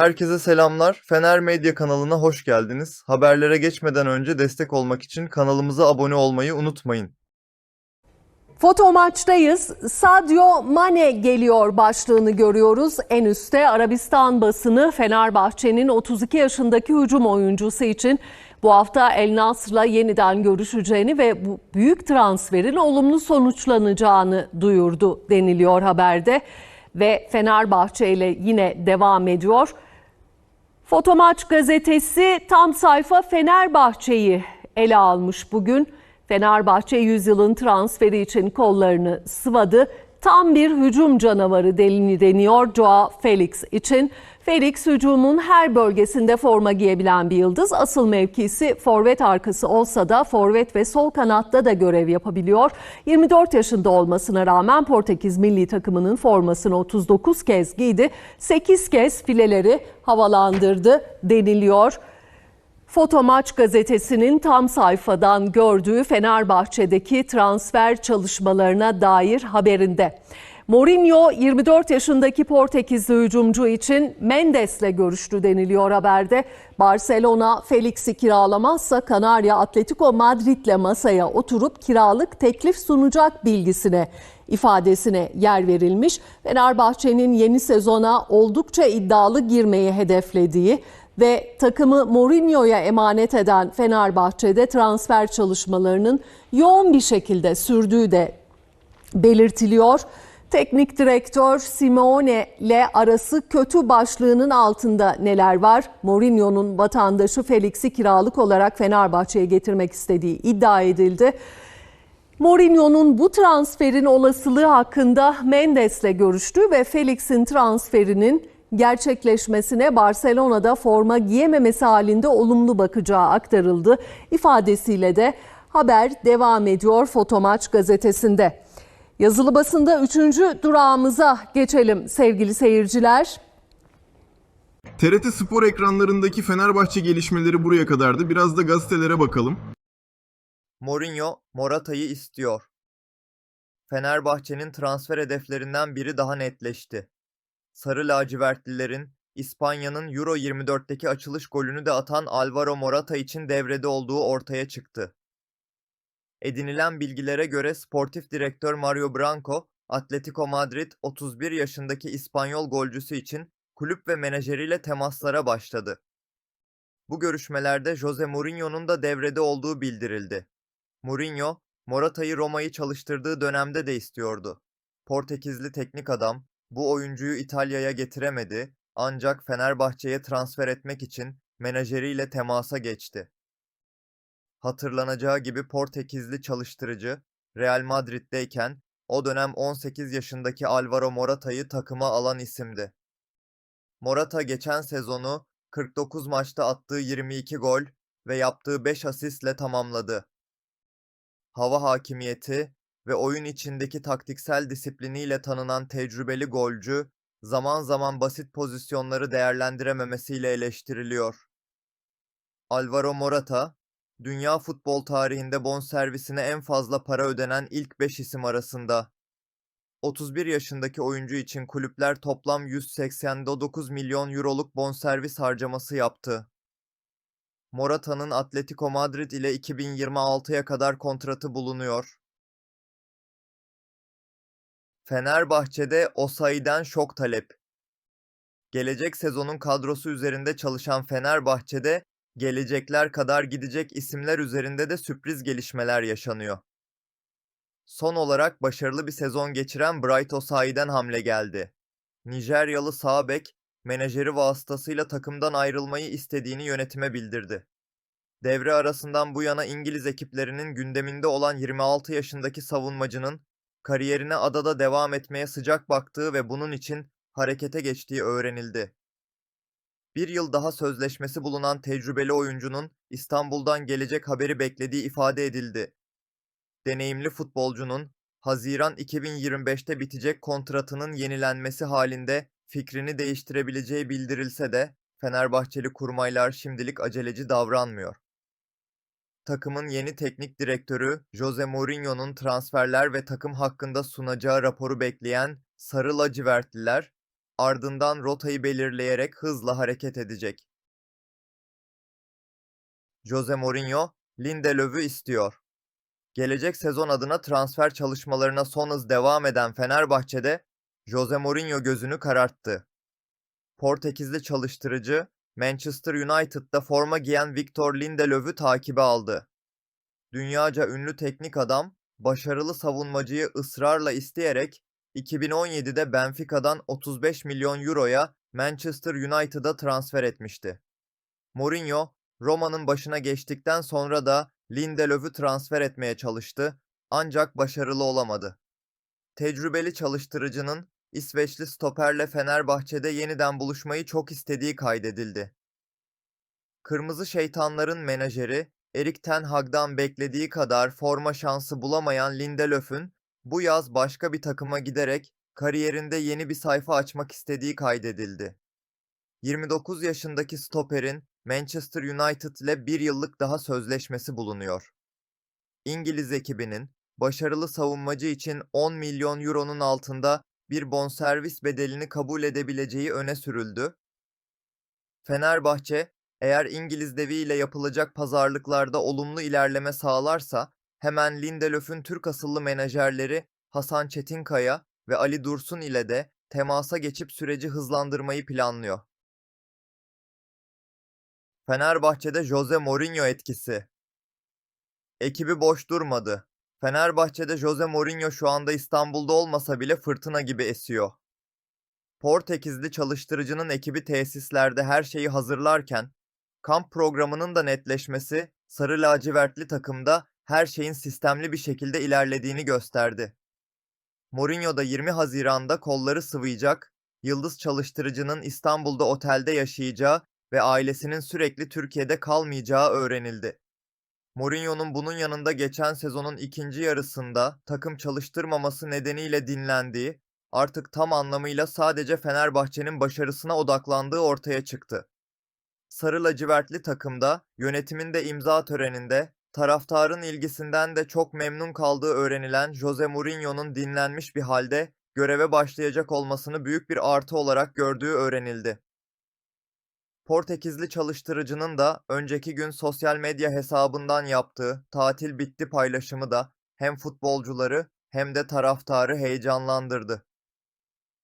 Herkese selamlar. Fener Medya kanalına hoş geldiniz. Haberlere geçmeden önce destek olmak için kanalımıza abone olmayı unutmayın. Foto maçtayız. Sadio Mane geliyor başlığını görüyoruz. En üstte Arabistan basını Fenerbahçe'nin 32 yaşındaki hücum oyuncusu için bu hafta El Nasr'la yeniden görüşeceğini ve bu büyük transferin olumlu sonuçlanacağını duyurdu deniliyor haberde. Ve Fenerbahçe ile yine devam ediyor. Fotomaç gazetesi tam sayfa Fenerbahçe'yi ele almış bugün. Fenerbahçe yüzyılın transferi için kollarını sıvadı. Tam bir hücum canavarı delini deniyor Joao Felix için. Felix hücumun her bölgesinde forma giyebilen bir yıldız. Asıl mevkisi forvet arkası olsa da forvet ve sol kanatta da görev yapabiliyor. 24 yaşında olmasına rağmen Portekiz milli takımının formasını 39 kez giydi. 8 kez fileleri havalandırdı deniliyor. Fotomaç gazetesinin tam sayfadan gördüğü Fenerbahçe'deki transfer çalışmalarına dair haberinde. Mourinho 24 yaşındaki Portekizli hücumcu için Mendes'le görüştü deniliyor haberde. Barcelona Felix'i kiralamazsa Kanarya Atletico Madrid'le masaya oturup kiralık teklif sunacak bilgisine ifadesine yer verilmiş. Fenerbahçe'nin yeni sezona oldukça iddialı girmeyi hedeflediği ve takımı Mourinho'ya emanet eden Fenerbahçe'de transfer çalışmalarının yoğun bir şekilde sürdüğü de belirtiliyor. Teknik direktör Simeone ile arası kötü başlığının altında neler var? Mourinho'nun vatandaşı Felix'i kiralık olarak Fenerbahçe'ye getirmek istediği iddia edildi. Mourinho'nun bu transferin olasılığı hakkında Mendes'le görüştü ve Felix'in transferinin gerçekleşmesine Barcelona'da forma giyememesi halinde olumlu bakacağı aktarıldı. İfadesiyle de haber devam ediyor Fotomaç gazetesinde. Yazılı basında üçüncü durağımıza geçelim sevgili seyirciler. TRT Spor ekranlarındaki Fenerbahçe gelişmeleri buraya kadardı. Biraz da gazetelere bakalım. Mourinho, Morata'yı istiyor. Fenerbahçe'nin transfer hedeflerinden biri daha netleşti. Sarı lacivertlilerin İspanya'nın Euro 24'teki açılış golünü de atan Alvaro Morata için devrede olduğu ortaya çıktı. Edinilen bilgilere göre sportif direktör Mario Branco, Atletico Madrid 31 yaşındaki İspanyol golcüsü için kulüp ve menajeriyle temaslara başladı. Bu görüşmelerde Jose Mourinho'nun da devrede olduğu bildirildi. Mourinho, Morata'yı Roma'yı çalıştırdığı dönemde de istiyordu. Portekizli teknik adam bu oyuncuyu İtalya'ya getiremedi ancak Fenerbahçe'ye transfer etmek için menajeriyle temasa geçti. Hatırlanacağı gibi Portekizli çalıştırıcı Real Madrid'deyken o dönem 18 yaşındaki Alvaro Morata'yı takıma alan isimdi. Morata geçen sezonu 49 maçta attığı 22 gol ve yaptığı 5 asistle tamamladı. Hava hakimiyeti ve oyun içindeki taktiksel disipliniyle tanınan tecrübeli golcü, zaman zaman basit pozisyonları değerlendirememesiyle eleştiriliyor. Alvaro Morata, dünya futbol tarihinde bonservisine en fazla para ödenen ilk 5 isim arasında. 31 yaşındaki oyuncu için kulüpler toplam 189 milyon euroluk bonservis harcaması yaptı. Morata'nın Atletico Madrid ile 2026'ya kadar kontratı bulunuyor. Fenerbahçe'de Osayi'den şok talep. Gelecek sezonun kadrosu üzerinde çalışan Fenerbahçe'de gelecekler kadar gidecek isimler üzerinde de sürpriz gelişmeler yaşanıyor. Son olarak başarılı bir sezon geçiren Bright Osayi'den hamle geldi. Nijeryalı sağ bek, menajeri vasıtasıyla takımdan ayrılmayı istediğini yönetime bildirdi. Devre arasından bu yana İngiliz ekiplerinin gündeminde olan 26 yaşındaki savunmacının kariyerine adada devam etmeye sıcak baktığı ve bunun için harekete geçtiği öğrenildi. Bir yıl daha sözleşmesi bulunan tecrübeli oyuncunun İstanbul'dan gelecek haberi beklediği ifade edildi. Deneyimli futbolcunun Haziran 2025'te bitecek kontratının yenilenmesi halinde fikrini değiştirebileceği bildirilse de Fenerbahçeli kurmaylar şimdilik aceleci davranmıyor. Takımın yeni teknik direktörü Jose Mourinho'nun transferler ve takım hakkında sunacağı raporu bekleyen Sarı Lacivertliler, ardından rotayı belirleyerek hızla hareket edecek. Jose Mourinho, Lindelöf'ü istiyor. Gelecek sezon adına transfer çalışmalarına son hız devam eden Fenerbahçe'de Jose Mourinho gözünü kararttı. Portekizli çalıştırıcı Manchester United'da forma giyen Victor Lindelöf'ü takibe aldı. Dünyaca ünlü teknik adam, başarılı savunmacıyı ısrarla isteyerek 2017'de Benfica'dan 35 milyon euroya Manchester United'a transfer etmişti. Mourinho, Roma'nın başına geçtikten sonra da Lindelöf'ü transfer etmeye çalıştı ancak başarılı olamadı. Tecrübeli çalıştırıcının İsveçli stoperle Fenerbahçe'de yeniden buluşmayı çok istediği kaydedildi. Kırmızı Şeytanların menajeri Erik ten Hag'dan beklediği kadar forma şansı bulamayan Lindelöf'ün bu yaz başka bir takıma giderek kariyerinde yeni bir sayfa açmak istediği kaydedildi. 29 yaşındaki stoperin Manchester United ile bir yıllık daha sözleşmesi bulunuyor. İngiliz ekibinin başarılı savunmacı için 10 milyon euronun altında bir bonservis bedelini kabul edebileceği öne sürüldü. Fenerbahçe, eğer İngiliz deviyle yapılacak pazarlıklarda olumlu ilerleme sağlarsa, hemen Lindelöf'ün Türk asıllı menajerleri Hasan Çetinkaya ve Ali Dursun ile de temasa geçip süreci hızlandırmayı planlıyor. Fenerbahçe'de Jose Mourinho etkisi. Ekibi boş durmadı. Fenerbahçe'de Jose Mourinho şu anda İstanbul'da olmasa bile fırtına gibi esiyor. Portekizli çalıştırıcının ekibi tesislerde her şeyi hazırlarken, kamp programının da netleşmesi sarı lacivertli takımda her şeyin sistemli bir şekilde ilerlediğini gösterdi. Mourinho da 20 Haziran'da kolları sıvayacak, yıldız çalıştırıcının İstanbul'da otelde yaşayacağı ve ailesinin sürekli Türkiye'de kalmayacağı öğrenildi. Mourinho'nun bunun yanında geçen sezonun ikinci yarısında takım çalıştırmaması nedeniyle dinlendiği, artık tam anlamıyla sadece Fenerbahçe'nin başarısına odaklandığı ortaya çıktı. Sarı lacivertli takımda yönetimin de imza töreninde taraftarın ilgisinden de çok memnun kaldığı öğrenilen Jose Mourinho'nun dinlenmiş bir halde göreve başlayacak olmasını büyük bir artı olarak gördüğü öğrenildi. Portekizli çalıştırıcının da önceki gün sosyal medya hesabından yaptığı tatil bitti paylaşımı da hem futbolcuları hem de taraftarı heyecanlandırdı.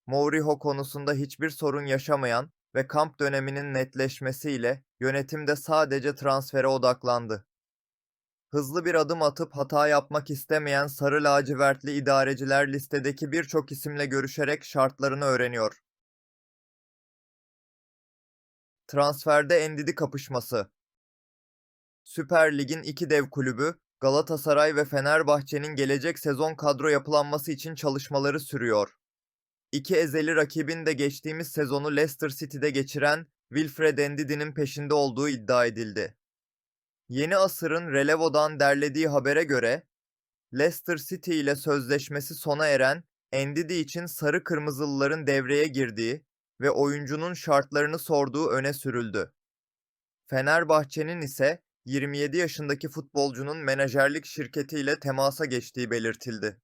Mourinho konusunda hiçbir sorun yaşamayan ve kamp döneminin netleşmesiyle yönetim de sadece transfere odaklandı. Hızlı bir adım atıp hata yapmak istemeyen sarı lacivertli idareciler listedeki birçok isimle görüşerek şartlarını öğreniyor. Transferde Endidi kapışması. Süper Lig'in iki dev kulübü Galatasaray ve Fenerbahçe'nin gelecek sezon kadro yapılanması için çalışmaları sürüyor. İki ezeli rakibin de geçtiğimiz sezonu Leicester City'de geçiren Wilfred Endidi'nin peşinde olduğu iddia edildi. Yeni Asır'ın Relevo'dan derlediği habere göre, Leicester City ile sözleşmesi sona eren Endidi için sarı kırmızılıların devreye girdiği ve oyuncunun şartlarını sorduğu öne sürüldü. Fenerbahçe'nin ise 27 yaşındaki futbolcunun menajerlik şirketiyle temasa geçtiği belirtildi.